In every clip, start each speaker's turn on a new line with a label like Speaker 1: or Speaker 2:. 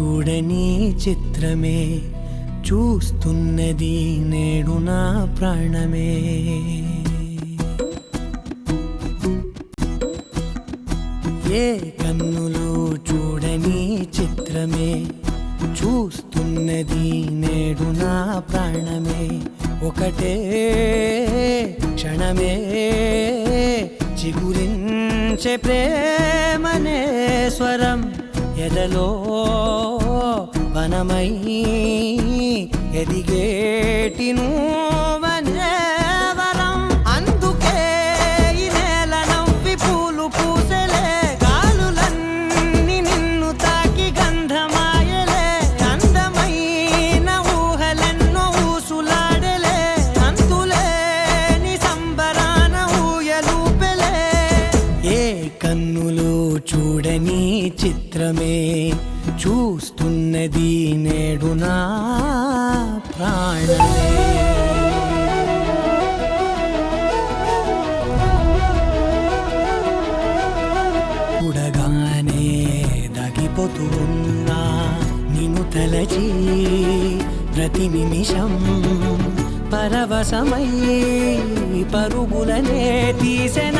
Speaker 1: చూడని చిత్రమే చూస్తున్నది నేడు నా ప్రాణమే. ఏ కన్నులు చూడని చిత్రమే చూస్తున్నది నేడు నా ప్రాణమే. ఒకటే క్షణమే చిగురించే ప్రేమనే స్వరం ఎదలో మనమై ఎదిగేటి నువ్వనే అందుకే ఈ నేల నవ్వి పూలు పూసెలే గాలులన్నీ నిన్ను తాకి గంధమాయలే. అందమైన ఊహలెన్నో ఊసులాడలే అంతులేని సంబరాన ఊయలూపెలే. ఏ కన్నులు చూడని చిత్రమే చూస్తున్నది నేడు నా ప్రాణమే. చూడగానే దాగిపోతూ ఉన్నా నిన్ను తలచి ప్రతి నిమిషం పరవశమై పరుగులనే తీసెనా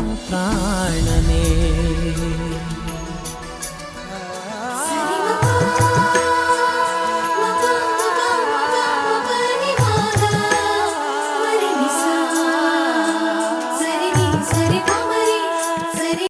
Speaker 1: प्राण